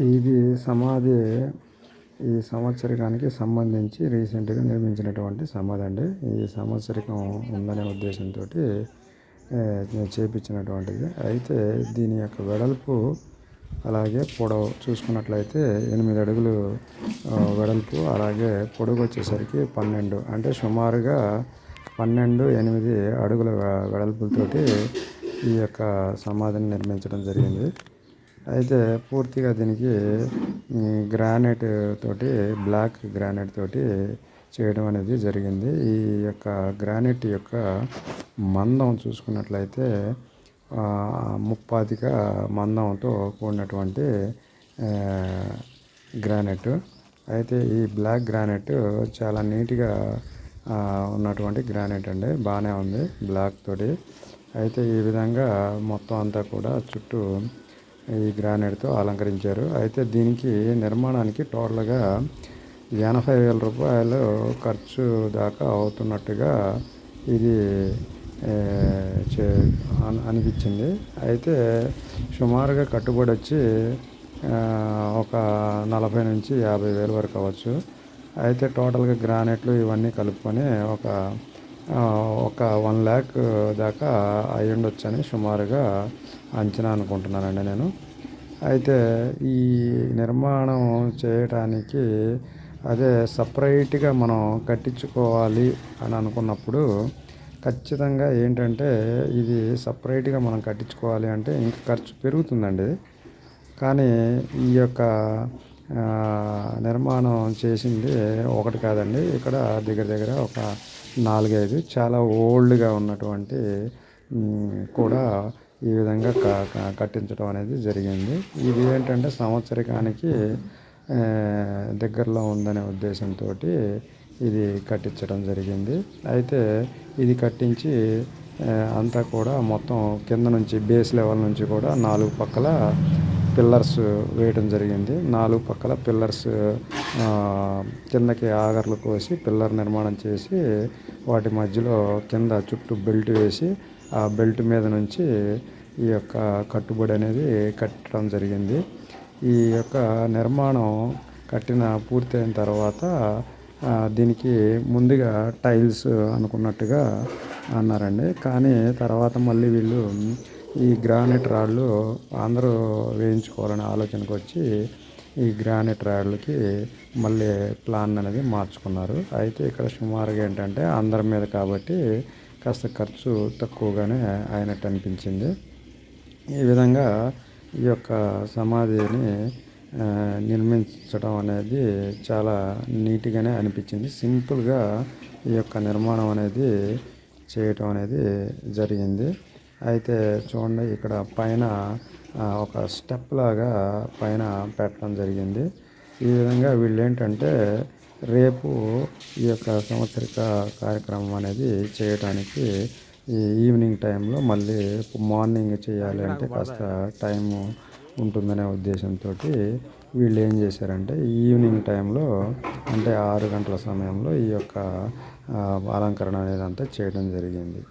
ఇది సమాధి ఈ సంవత్సరకానికి సంబంధించి రీసెంట్గా నిర్మించినటువంటి సమాధి అండి. ఈ సంవత్సరకం ఉందనే ఉద్దేశంతో చేపించినటువంటిది. అయితే దీని యొక్క వెడల్పు అలాగే పొడవు చూసుకున్నట్లయితే ఎనిమిది అడుగులు వెడల్పు అలాగే పొడుగు వచ్చేసరికి పన్నెండు. అంటే సుమారుగా పన్నెండు ఎనిమిది అడుగుల వెడల్పులతోటి ఈ యొక్క సమాధిని నిర్మించడం జరిగింది. అయితే పూర్తిగా దీనికి గ్రానైట్ తోటి బ్లాక్ గ్రానైట్ తోటి చేయడం అనేది జరిగింది. ఈ యొక్క గ్రానైట్ యొక్క మందం చూసుకున్నట్లయితే ముప్పాతిక మందంతో కూడినటువంటి గ్రానైట్. అయితే ఈ బ్లాక్ గ్రానైట్ చాలా నీట్గా ఉన్నటువంటి గ్రానైట్ అండి. బాగానే ఉంది బ్లాక్ తోటి. అయితే ఈ విధంగా మొత్తం అంతా కూడా చుట్టూ ఈ గ్రానైట్తో అలంకరించారు. అయితే దీనికి నిర్మాణానికి టోటల్గా ఎనభై వేల రూపాయలు ఖర్చు దాకా అవుతున్నట్టుగా ఇది అనిపించింది. అయితే సుమారుగా కట్టుబడి వచ్చి ఒక నలభై నుంచి యాభై వేలు వరకు అవ్వచ్చు. అయితే టోటల్గా గ్రానైట్లు ఇవన్నీ కలుపుకొని ఒక ఒక వన్ ల్యాక్ దాకా అయి ఉండొచ్చని సుమారుగా అంచనా అనుకుంటున్నానండి నేను. అయితే ఈ నిర్మాణం చేయటానికి అదే సపరేట్గా మనం కట్టించుకోవాలి అని అనుకున్నప్పుడు ఖచ్చితంగా ఏంటంటే ఇది సపరేట్గా మనం కట్టించుకోవాలి అంటే ఇంకా ఖర్చు పెరుగుతుందండి. కానీ ఈ యొక్క నిర్మాణం చేసింది ఒకటి కాదండి. ఇక్కడ దగ్గర దగ్గర ఒక నాలుగైదు. చాలా ఓల్డ్గా ఉన్నటువంటి కూడా ఈ విధంగా కట్టించడం అనేది జరిగింది. ఇది ఏంటంటే సంవత్సరకానికి దగ్గరలో ఉందనే ఉద్దేశంతో ఇది కట్టించడం జరిగింది. అయితే ఇది కట్టించి అంతా కూడా మొత్తం కింద నుంచి బేస్ లెవెల్ నుంచి కూడా నాలుగు పక్కల పిల్లర్స్ వేయడం జరిగింది. నాలుగు పక్కల పిల్లర్స్ కిందకి ఆగర్లు కోసి పిల్లర్ నిర్మాణం చేసి వాటి మధ్యలో కింద చుట్టూ బెల్ట్ వేసి ఆ బెల్ట్ మీద నుంచి ఈ యొక్క కట్టుబడి అనేది కట్టడం జరిగింది. ఈ యొక్క నిర్మాణం కట్టిన పూర్తయిన తర్వాత దీనికి ముందుగా టైల్స్ అనుకున్నట్టుగా అన్నారండి. కానీ తర్వాత మళ్ళీ వీళ్ళు ఈ గ్రానైట్ రాళ్ళు అందరూ వేయించుకోవాలనే ఆలోచనకు వచ్చి ఈ గ్రానైట్ రాళ్ళకి మళ్ళీ ప్లాన్ అనేది మార్చుకున్నారు. అయితే ఇక్కడ సుమారుగా ఏంటంటే అందరి మీద కాబట్టి కాస్త ఖర్చు తక్కువగానే అయినట్టు అనిపించింది. ఈ విధంగా ఈ యొక్క సమాధిని నిర్మించడం అనేది చాలా నీట్గానే అనిపించింది. సింపుల్గా ఈ యొక్క నిర్మాణం అనేది చేయటం అనేది జరిగింది. అయితే చూడండి ఇక్కడ పైన ఒక స్టెప్ లాగా పైన పెట్టడం జరిగింది. ఈ విధంగా వీళ్ళు ఏంటంటే రేపు ఈ యొక్క సంవత్సరిక కార్యక్రమం అనేది చేయటానికి ఈ ఈవినింగ్ టైంలో మళ్ళీ మార్నింగ్ చేయాలి అంటే కాస్త టైము ఉంటుందనే ఉద్దేశంతో వీళ్ళు ఏం చేశారంటే ఈవినింగ్ టైంలో అంటే ఆరు గంటల సమయంలో ఈ యొక్క అలంకరణ అనేది అంతా చేయడం జరిగింది.